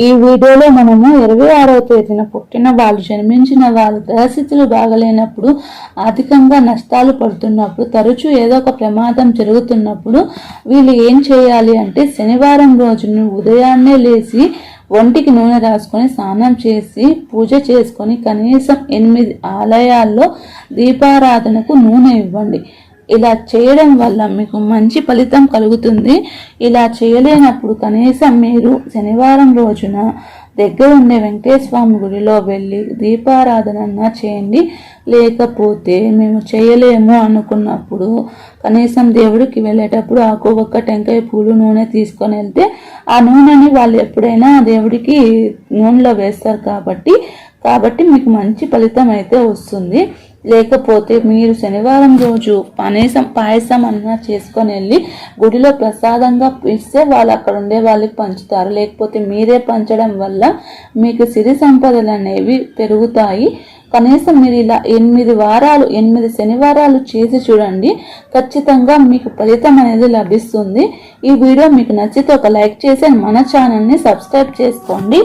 ఈ వీడియోలో మనము ఇరవై ఆరవ తేదీన పుట్టిన వాళ్ళు జన్మించిన వాళ్ళు గ్రహస్థితులు బాగలేనప్పుడు అధికంగా నష్టాలు పడుతున్నప్పుడు తరచూ ఏదో ఒక ప్రమాదం జరుగుతున్నప్పుడు వీళ్ళు ఏం చేయాలి అంటే శనివారం రోజున ఉదయాన్నే లేచి ఒంటికి నూనె రాసుకొని స్నానం చేసి పూజ చేసుకొని కనీసం ఎనిమిది ఆలయాల్లో దీపారాధనకు నూనె ఇవ్వండి. ఇలా చేయడం వల్ల మీకు మంచి ఫలితం కలుగుతుంది. ఇలా చేయలేనప్పుడు కనీసం మీరు శనివారం రోజున దగ్గర ఉండే వెంకటేశ్వర గుడిలో వెళ్ళి దీపారాధన చేయండి. లేకపోతే మేము చేయలేము అనుకున్నప్పుడు కనీసం దేవుడికి వెళ్ళేటప్పుడు ఆకు ఒక్క టెంకాయ పూలు నూనె తీసుకొని వెళ్తే ఆ నూనెని వాళ్ళు ఎప్పుడైనా దేవుడికి నూనెలో వేస్తారు కాబట్టి కాబట్టి మీకు మంచి ఫలితం అయితే వస్తుంది. లేకపోతే మీరు శనివారం రోజు కనీసం పాయసం అన్నా చేసుకొని వెళ్ళి గుడిలో ప్రసాదంగా ఇస్తే వాళ్ళు అక్కడ ఉండే వాళ్ళకి పంచుతారు. లేకపోతే మీరే పంచడం వల్ల మీకు సిరి సంపదలు అనేవి పెరుగుతాయి. కనీసం మీరు ఇలా ఎనిమిది వారాలు ఎనిమిది శనివారాలు చేసి చూడండి. ఖచ్చితంగా మీకు ఫలితం అనేది లభిస్తుంది. ఈ వీడియో మీకు నచ్చితే ఒక లైక్ చేసి మన ఛానల్ని సబ్స్క్రైబ్ చేసుకోండి.